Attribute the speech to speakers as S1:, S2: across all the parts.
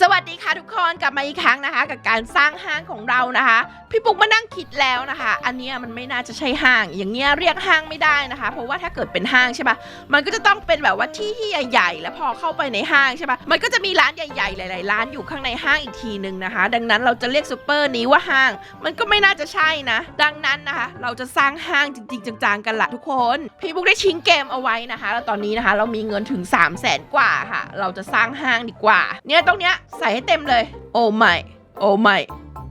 S1: สวัสดีค่ะทุกคนกลับมาอีกครั้งนะคะ กับการสร้างห้างของเรานะคะ พี่ปุ๊กมานั่งคิดแล้วนะคะ อันเนี้ยมันไม่น่าจะใช่ห้าง อย่างเงี้ยเรียกห้างไม่ได้นะคะ เพราะว่าถ้าเกิดเป็นห้างใช่ปะมันก็จะต้องเป็นแบบว่าที่ที่ใหญ่ๆ แล้วพอเข้าไปในห้างใช่ปะมันก็จะมีร้านใหญ่ๆหลายๆร้านอยู่ข้างในห้างอีกทีหนึ่งนะคะ ดังนั้นเราจะเรียกซูเปอร์นี้ว่าห้าง มันก็ไม่น่าจะใช่นะ ดังนั้นนะคะ เราจะสร้างห้างจริงๆจังๆกันละทุกคน พี่ปุ๊กได้ชิงเกมเอาไว้นะคะ แล้วตอนนี้นะคะ เรามีเงินถึง 3 0 0แสนกว่าค่ะ เราจะสร้างห้างดีกว่า เนี่ยตรงเนี้ยใส่ให้เต็มเลย โอ้ไม่ โอ้ไม่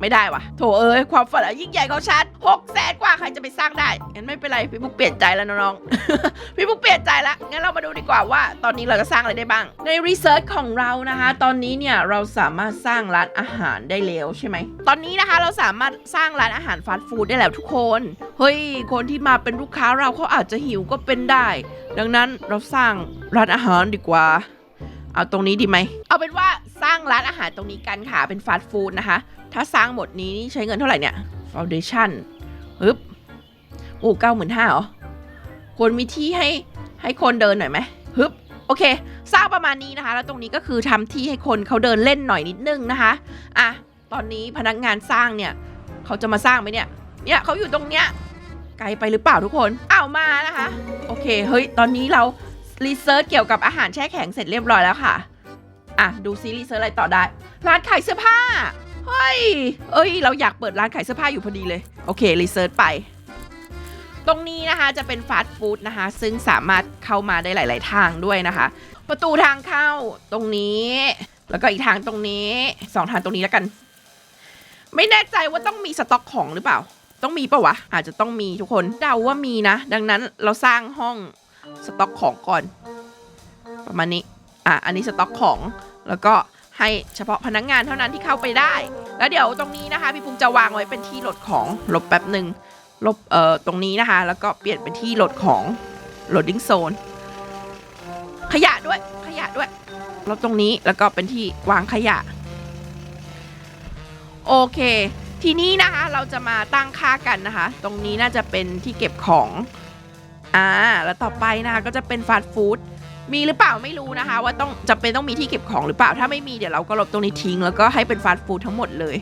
S1: ไม่ได้วะโถเอ้ยความฝันอันยิ่งใหญ่ของฉันหกแสนกว่าใครจะไปสร้างได้ งั้นไม่เป็นไรพี่บุ๊กเปลี่ยนใจแล้วน้องๆ พี่บุ๊กเปลี่ยนใจแล้ว งั้นเรามาดูดีกว่าว่า ตอนนี้เราจะสร้างอะไรได้บ้าง ในรีเสิร์ชของเรานะคะ ตอนนี้เนี่ยเราสามารถสร้างร้านอาหารได้แล้วใช่ไหม ตอนนี้นะคะเราสามารถสร้างร้านอาหารฟาสต์ฟู้ดได้แล้วทุกคน เฮ้ย คนที่มาเป็นลูกค้าเราเขาอาจจะหิวก็เป็นได้ ดังนั้นเราสร้างร้านอาหารดีกว่า เอาตรงนี้ดีไหม เอาเป็นว่าสร้างร้านอาหารตรงนี้กันค่ะ เป็นฟาสต์ฟู้ดนะคะ ถ้าสร้างหมดนี้นี่ใช้เงินเท่าไหร่เนี่ยฟ u วเดชั่นปึ๊บโอ้เก้าหมื่นห้าเหรอควรมีที่ให้ให้คนเดินหน่อยไหมฮึบโอเค สร้างประมาณนี้นะคะ แล้วตรงนี้ก็คือทำที่ให้คนเขาเดินเล่นหน่อยนิดนึงนะคะอะตอนนี้พนักงานสร้างเนี่ยเขาจะมาสร้างไหมเนี่ย เนี่ยเขาอยู่ตรงเนี้ยไกลไปหรือเปล่าทุกคนอ้าวมานะคะ โอเค เฮ้ย ตอนนี้เรา รีเสิร์ชเกี่ยวกับอาหารแช่แข็งเสร็จเรียบร้อยแล้วค่ะ อะ ดูซิรีเสิร์ชอะไรต่อได้ ร้านขายเสื้อผ้า เฮ้ย เอ้ย เราอยากเปิดร้านขายเสื้อผ้าอยู่พอดีเลย โอเค รีเสิร์ชไป ตรงนี้นะคะจะเป็นฟาสต์ฟู้ดนะคะ ซึ่งสามารถเข้ามาได้หลาย ๆ ทางด้วยนะคะ ประตูทางเข้าตรงนี้ แล้วก็อีกทางตรงนี้สองทางตรงนี้แล้วกัน ไม่แน่ใจว่าต้องมีสต็อกของหรือเปล่า ต้องมีปะวะ อาจจะต้องมีทุกคน เดาว่ามีนะ ดังนั้นเราสร้างห้อง สต็อกของก่อน ประมาณนี้ อะ อันนี้สต็อกของ แล้วก็ให้เฉพาะพนักงงานเท่านั้นที่เข้าไปได้ แล้วเดี๋ยวตรงนี้นะคะ พี่ปุ้งจะวางไว้เป็นที่โหลดของ ลบแป๊บหนึ่งลบ เอ่อ ตรงนี้นะคะ แล้วก็เปลี่ยนเป็นที่โหลดของ loading zone ขยะด้วย ขยะด้วย ลบตรงนี้ แล้วก็เป็นที่วางขยะ โอเค ทีนี้นะคะ เราจะมาตั้งค่ากันนะคะ ตรงนี้น่าจะเป็นที่เก็บของ อ่า แล้วต่อไปนะคะก็จะเป็นฟาสต์ฟู้ดมีหรือเปล่าไม่รู้นะคะ ว่าต้องจำเป็นต้องมีที่เก็บของหรือเปล่าถ้าไม่มีเดี๋ยวเราก็ลบตรงนี้ทิ้ง แล้วก็ให้เป็นฟาสต์ฟู้ดทั้งหมดเลย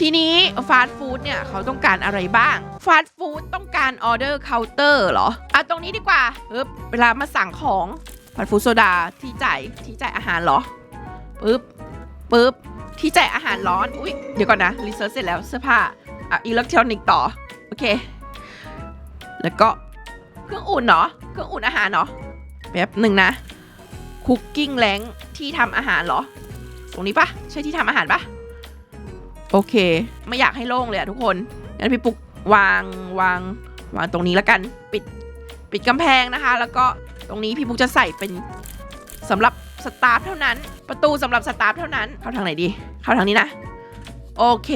S1: ทีนี้ฟาสต์ฟู้ดเนี่ยเขาต้องการอะไรบ้างฟาสต์ฟู้ดต้องการออเดอร์เคาน์เตอร์เหรออะตรงนี้ดีกว่าปึ๊บเวลามาสั่งของฟาสต์ฟู้ดโซดาที่จ่ายที่จ่ายอาหารเหรอปึ๊บปึ๊บที่จ่ายอาหารร้อนอุ๊ยเดี๋ยวก่อนนะรีเสิร์ชเสร็จแล้วเสื้อผ้าอะอิเล็กทรอนิกส์ต่อโอเค แล้วก็ เครื่องอุ่นเนาะเครื่องอุ่นอาหารเนาะแป๊บหนึ่งนะ คุกกิ้งแรงที่ทำอาหารเหรอ ตรงนี้ปะใช่ที่ทำอาหารปะโอเค ไม่อยากให้โล่งเลยอะทุกคน งั้นพี่ปุ๊กวางวางวางตรงนี้แล้วกัน ปิดปิดกำแพงนะคะ แล้วก็ตรงนี้พี่ปุ๊กจะใส่เป็นสำหรับสตาฟเท่านั้น ประตูสำหรับสตาฟเท่านั้น เข้าทางไหนดี เข้าทางนี้นะ โอเค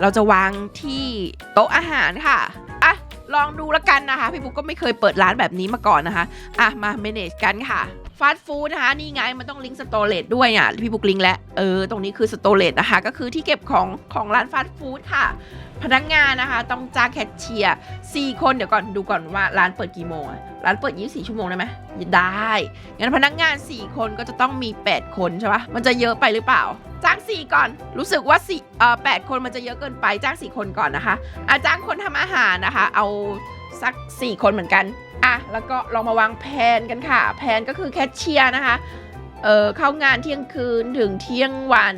S1: เราจะวางที่โต๊ะอาหารค่ะ ลองดูแล้วกันนะคะ พี่ปุ๊กก็ไม่เคยเปิดร้านแบบนี้มาก่อนนะคะ อะ มา manage กันค่ะฟาสต์ฟู้ดนะคะ นี่ไง มันต้องลิงก์สโตเลตด้วยอะพี่ปุ๊กลิงก์แล้วเออ ตรงนี้คือสโตเลตนะคะ ก็คือที่เก็บของของร้านฟาสต์ฟู้ดค่ะ พนักงานนะคะ ต้องจ้างแคชเชียร์4คนเดี๋ยวก่อนดูก่อนว่าร้านเปิดกี่โมงร้านเปิด 24 ชั่วโมงได้ไหมได้งั้นพนักงาน 4 คนก็จะต้องมี 8 คนใช่ปะมันจะเยอะไปหรือเปล่า จ้าง4ก่อน รู้สึกว่า4เอ่อ8คนมันจะเยอะเกินไปจ้าง4คนก่อนนะคะอาจ้างคนทำอาหารนะคะ เอาสัก4คนเหมือนกันอะแล้วก็ลองมาวางแผนกันค่ะ แผนก็คือแคชเชียร์นะคะเออเข้างานเที่ยงคืนถึงเที่ยงวัน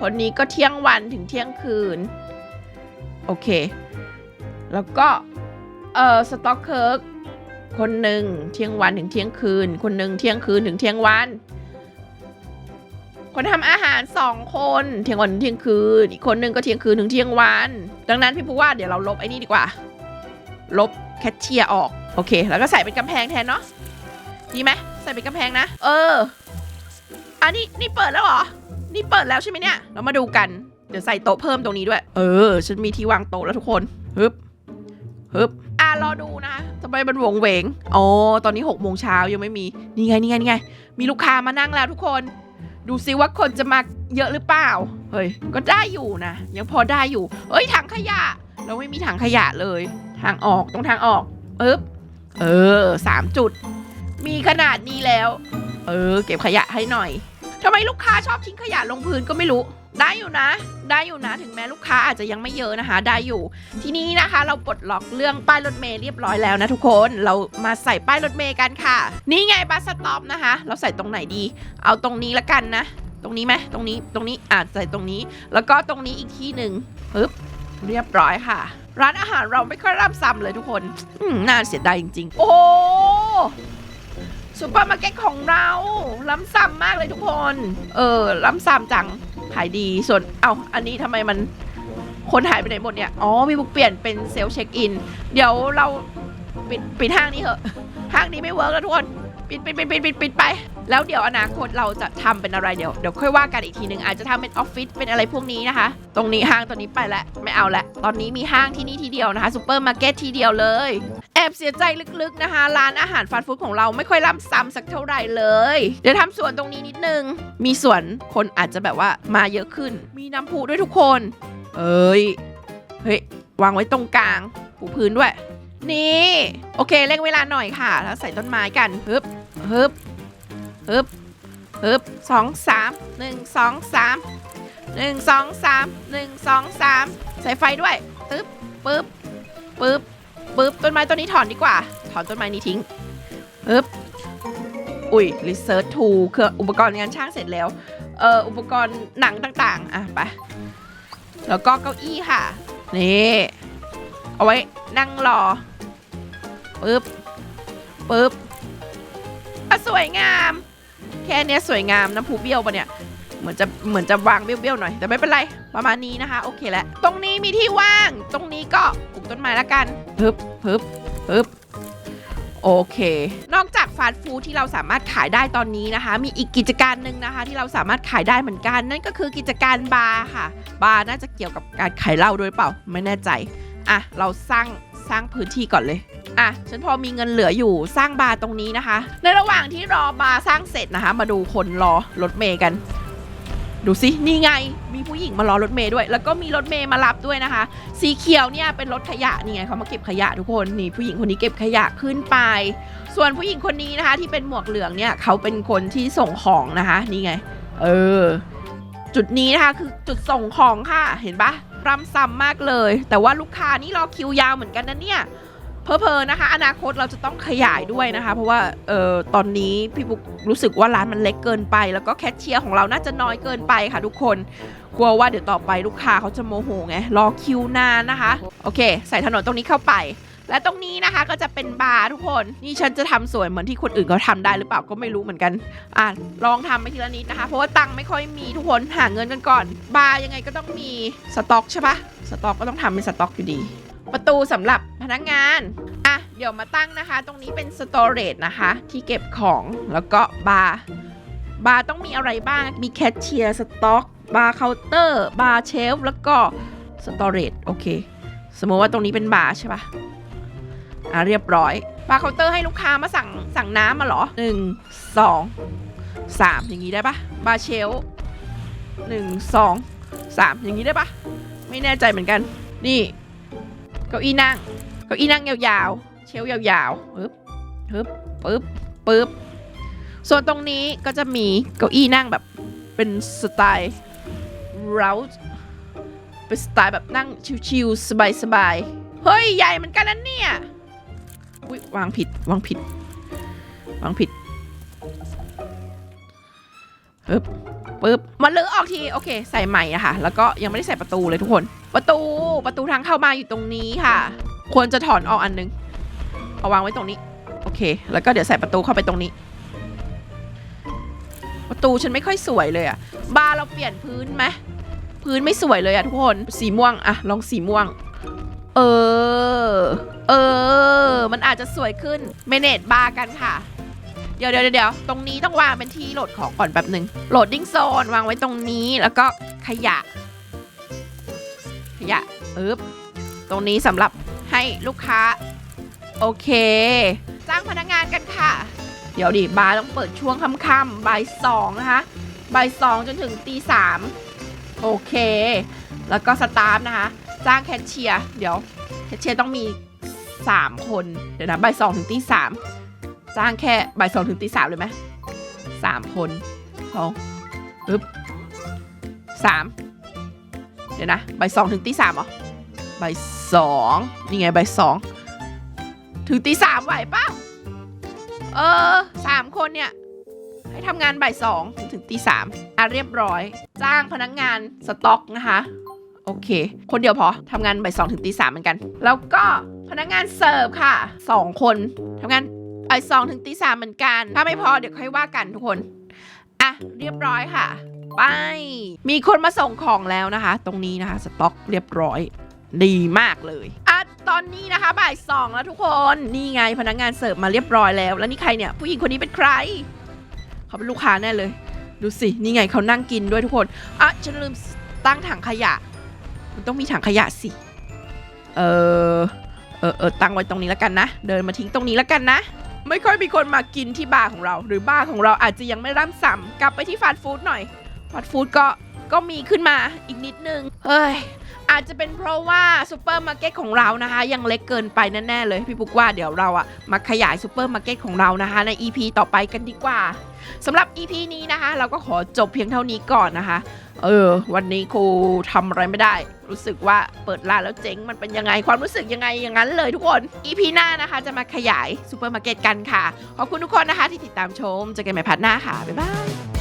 S1: คนนี้ก็เที่ยงวันถึงเที่ยงคืน โอเค แล้วก็เออสต็อกเคิร์กคนหนึ่งเที่ยงวันถึงเที่ยงคืน คนหนึ่งเที่ยงคืนถึงเที่ยงวัน คนทำอาหารสองคนเที่ยงวันเที่ยงคืน อีกคนหนึ่งก็เที่ยงคืนถึงเที่ยงวัน ดังนั้นพี่พูว่าเดี๋ยวเราลบไอ้นี่ดีกว่า ลบแคชเชียร์ออก โอเค แล้วก็ใส่เป็นกำแพงแทนเนาะ ดีไหมใส่เป็นกำแพงนะ เออ อันนี้นี่เปิดแล้วเหรอ นี่เปิดแล้วใช่ไหมเนี่ย เรามาดูกัน เดี๋ยวใส่โต๊ะเพิ่มตรงนี้ด้วย เออ ฉันมีที่วางโต๊ะแล้วทุกคน ฮึบ ฮึบอะรอดูนะทำไมมันวงเวงอ๋อตอนนี้6กโมงเช้ายังไม่มี นี่ไง นี่ไง นี่ไง มีลูกค้ามานั่งแล้วทุกคน ดูซิว่าคนจะมาเยอะหรือเปล่า เฮ้ย ก็ได้อยู่นะ ยังพอได้อยู่ เอ้ยถังขยะ เราไม่มีถังขยะเลย ทางออกตรงทางออกปึ๊บ เออสามจุด มีขนาดนี้แล้ว เออ เก็บขยะให้หน่อยทำไมลูกค้าชอบทิ้งขยะลงพื้นก็ไม่รู้ ได้อยู่นะ ได้อยู่นะ ถึงแม้ลูกค้าอาจจะยังไม่เยอะนะคะ ได้อยู่ ทีนี้นะคะ เราปลดล็อกเรื่องป้ายรถเมล์เรียบร้อยแล้วนะทุกคน เรามาใส่ป้ายรถเมล์กันค่ะ นี่ไงบัสสต็อปนะคะ เราใส่ตรงไหนดี เอาตรงนี้ละกันนะ ตรงนี้ไหมตรงนี้ ตรงนี้อาจใส่ตรงนี้ แล้วก็ตรงนี้อีกที่หนึ่งปึ๊บ เรียบร้อยค่ะ ร้านอาหารเราไม่ค่อยร่ำซ้ำเลยทุกคนน่าเสียดายจริง ๆ โอ้ ซูเปอร์มาร์เก็ตของเรา ล้ำซ้ำมากเลยทุกคน เออ ล้ำซ้ำจัง ขายดี ส่วน เอ้า อันนี้ทำไมมัน คนหายไปไหนหมดเนี่ย อ๋อ มีบุกเปลี่ยนเป็นเซลล์เช็คอิน เดี๋ยวเราปิดปิดห้างนี้เถอะ ห้างนี้ไม่เวิร์กแล้วทุกคน ปิดปิดปิดปิดปิดปิดไป แล้วเดี๋ยวอนาคตเราจะทำเป็นอะไรเดี๋ยวเดี๋ยวค่อยว่ากันอีกทีหนึ่งอาจจะทำเป็นออฟฟิศเป็นอะไรพวกนี้นะคะ ตรงนี้ห้างตัวนี้ไปแล้วไม่เอาละ ตอนนี้มีห้างที่นี่ทีเดียวนะคะซูเปอร์มาร์เก็ตทีเดียวเลย บเสียใจลึกๆนะคะ ร้านอาหารฟาสต์ฟู้ดของเราไม่ค่อยล้ำซ้ำสักเท่าไหร่เลย เดี๋ยวทำสวนตรงนี้นิดนึง มีสวนคนอาจจะแบบว่ามาเยอะขึ้น มีน้ำพุด้วยทุกคน เอ้ย เฮ้ย วางไว้ตรงกลาง ปูพื้นด้วย นี่ โอเคเร่งเวลาหน่อยค่ะ แล้วใส่ต้นไม้กันฮึบฮึบฮึบฮึบสองสามหนึ่งสองสามหนึ่งสองสามหนึ่งสองสามใส่ไฟด้วยตึ๊บปึ๊บปึ๊บ ปึ๊บต้นไม้ต้นนี้ถอนดีกว่า ถอนต้นไม้นี้ทิ้งปึ๊บอุ้ย research tool เครื่องอุปกรณ์งานช่างเสร็จแล้วเอ่ออุปกรณ์หนังต่างๆ อะไป แล้วก็เก้าอี้ค่ะ นี่ เอาไว้นั่งรอปึ๊บปึ๊บอะสวยงาม แค่เนี้ยสวยงามน้ำพุเบี้ยวปะเนี่ย เหมือนจะเหมือนจะวางเบี้ยวๆหน่อย แต่ไม่เป็นไรประมาณนี้นะคะ โอเคแล้วตรงนี้มีที่ว่าง ตรงนี้ก็ปลูกต้นไม้ละกันปึ๊บปึ๊บปึ๊บโอเค นอกจากฟาสต์ฟู้ดที่เราสามารถขายได้ตอนนี้นะคะ มีอีกกิจการหนึ่งนะคะ ที่เราสามารถขายได้เหมือนกัน นั่นก็คือกิจการบาร์ค่ะ บาร์น่าจะเกี่ยวกับการขายเหล้าด้วยเปล่า ไม่แน่ใจ อะ เราสร้างสร้างพื้นที่ก่อนเลย อะ ฉันพอมีเงินเหลืออยู่สร้างบาร์ตรงนี้นะคะ ในระหว่างที่รอบาร์สร้างเสร็จนะคะ มาดูคนรอรถเมย์กัน ดูสินี่ไงมีผู้หญิงมารอรถเมย์ด้วย แล้วก็มีรถเมย์มารับด้วยนะคะ สีเขียวเนี่ยเป็นรถขยะนี่ไงเขามาเก็บขยะทุกคนนี่ผู้หญิงคนนี้เก็บขยะขึ้นไป ส่วนผู้หญิงคนนี้นะคะ ที่เป็นหมวกเหลืองเนี่ยเขาเป็นคนที่ส่งของนะคะนี่ไง เออ จุดนี้นะคะคือจุดส่งของค่ะเห็นปะรำซ้ำมากเลย แต่ว่าลูกค้านี่รอคิวยาวเหมือนกันนะเนี่ย เพอเพอนะคะ อนาคตเราจะต้องขยายด้วยนะคะ เพราะว่าเออตอนนี้พี่บุ๊กรู้สึกว่าร้านมันเล็กเกินไป แล้วก็แคชเชียร์ของเราน่าจะน้อยเกินไปค่ะทุกคนกลัวว่าเดี๋ยวต่อไปลูกค้าเขาจะโมโหไงรอคิวนานนะคะ โอเค ใส่ถนนตรงนี้เข้าไป และตรงนี้นะคะก็จะเป็นบาร์ทุกคนนี่ฉันจะทำสวยเหมือนที่คนอื่นเขาทำได้หรือเปล่าก็ไม่รู้เหมือนกันอะลองทำไปทีละนิดนะคะ เพราะว่าตังค์ไม่ค่อยมีทุกคนหาเงินกันก่อน บาร์ยังไงก็ต้องมีสต็อกใช่ปะสต็อกก็ต้องทำเป็นสต็อกอยู่ดี ประตูสำหรับ พนักงาน อะ เดี๋ยวมาตั้งนะคะ ตรงนี้เป็นสตอเรจนะคะ ที่เก็บของแล้วก็บาร์บาร์ต้องมีอะไรบ้าง มีแคชเชียร์สต็อกบาร์เคาน์เตอร์บาร์เชลฟ์แล้วก็สตอเรจโอเค สมมติว่าตรงนี้เป็นบาร์ใช่ปะอะเรียบร้อยบาร์เคาน์เตอร์ให้ลูกค้ามาสั่งสั่งน้ำมาหรอหนึ่งสองสามอย่างนี้ได้ปะบาร์เชลฟ์หนึ่งสองสามอย่างนี้ได้ปะไม่แน่ใจเหมือนกัน นี่ เก้าอี้นั่ง ก้าอี้นั่งยาวๆ เชลยาวๆปึ๊บปึ๊บปึ๊บปึ๊บ ส่วนตรงนี้ก็จะมีเก้าอี้นั่งแบบเป็นสไตล์เราเป็นสไตล์แบบนั่งชิวๆสบายๆ เฮ้ย ใหญ่เหมือนกันนะเนี่ย อุ๊ยวางผิดวางผิดวางผิดปึ๊บปึ๊บมันเลือกออกที โอเค ใส่ใหม่อะค่ะ แล้วก็ยังไม่ได้ใส่ประตูเลยทุกคน ประตูประตูทางเข้ามาอยู่ตรงนี้ค่ะ ควรจะถอนออกอันนึง เอาวางไว้ตรงนี้ โอเค แล้วก็เดี๋ยวใส่ประตูเข้าไปตรงนี้ ประตูฉันไม่ค่อยสวยเลยอะบาร์เราเปลี่ยนพื้นไหมพื้นไม่สวยเลยอะทุกคน สีม่วงอะลองสีม่วง เออ เออ มันอาจจะสวยขึ้นเมเนจบาร์กันค่ะ เดี๋ยวเดี๋ยวเดี๋ยวตรงนี้ต้องวางเป็นที่โหลดของก่อนแป๊บหนึ่งโหลดดิ้งโซนวางไว้ตรงนี้แล้วก็ขยะ ขยะปึ๊บตรงนี้สำหรับ ให้ลูกค้า โอเค จ้างพนักงานกันค่ะ เดี๋ยวดิบาร์ต้องเปิดช่วงค่ำๆบ่ายสองนะคะบ่ายสองจนถึงตีสามโอเค แล้วก็สตาฟนะคะ จ้างแคชเชียร์เดี๋ยวแคชเชียร์ต้องมี 3 คน เดี๋ยวนะบ่ายสองถึงตีสามจ้างแค่บ่ายสองถึงตีสามเลยไหมสามคนพอปึ๊บสามเดี๋ยวนะบ่ายสองถึงตีสามเหรอ บ่ายสองนี่ไงบ่ายสองถึงตีสามไหวปล่าเออสามคนเนี่ย ให้ทำงานบ่ายสองถึงถึงตีสามอะเรียบร้อย จ้างพนักงานสต็อกนะคะ โอเค คนเดียวพอทำงานบ่ายสองถึงตีสามเหมือนกัน แล้วก็พนักงานเสิร์ฟค่ะสองคนทำงานบ่ายสองถึงตีสามเหมือนกัน ถ้าไม่พอเดี๋ยวค่อยว่ากันทุกคนอะเรียบร้อยค่ะไปมีคนมาส่งของแล้วนะคะ ตรงนี้นะคะ สต็อกเรียบร้อย ดีมากเลยอะตอนนี้นะคะบ่ายสองแล้วทุกคน นี่ไงพนักงานเสิร์ฟมาเรียบร้อยแล้ว แล้วนี่ใครเนี่ย ผู้หญิงคนนี้เป็นใคร เขาเป็นลูกค้าแน่เลย ดูสิ นี่ไงเขานั่งกินด้วยทุกคนอะฉันลืมตั้งถังขยะ มันต้องมีถังขยะสิ เออเออเออตั้งไว้ตรงนี้แล้วกันนะ เดินมาทิ้งตรงนี้แล้วกันนะ ไม่ค่อยมีคนมากินที่บาร์ของเรา หรือบาร์ของเราอาจจะยังไม่ร่ำส่ำกลับไปที่ฟาสต์ฟู้ดหน่อย ฟาสต์ฟู้ดก็ก็มีขึ้นมาอีกนิดนึง เฮ้ย อาจจะเป็นเพราะว่าซูเปอร์มาร์เก็ตของเรานะคะ ยังเล็กเกินไปแน่ๆเลยพี่ปุ๊กว่าเดี๋ยวเราอะมาขยายซูเปอร์มาร์เก็ตของเรานะคะ ใน EP ต่อไปกันดีกว่าสำหรับ EP นี้นะคะ เราก็ขอจบเพียงเท่านี้ก่อนนะคะ เออ วันนี้ครูทำอะไรไม่ได้ รู้สึกว่าเปิดร้านแล้วเจ๊งมันเป็นยังไงความรู้สึกยังไงอย่างนั้นเลยทุกคน EP หน้านะคะ จะมาขยายซูเปอร์มาร์เก็ตกันค่ะ ขอบคุณทุกคนนะคะที่ติดตามชมเจอกันใหม่พัดหน้าค่ะบ๊ายบาย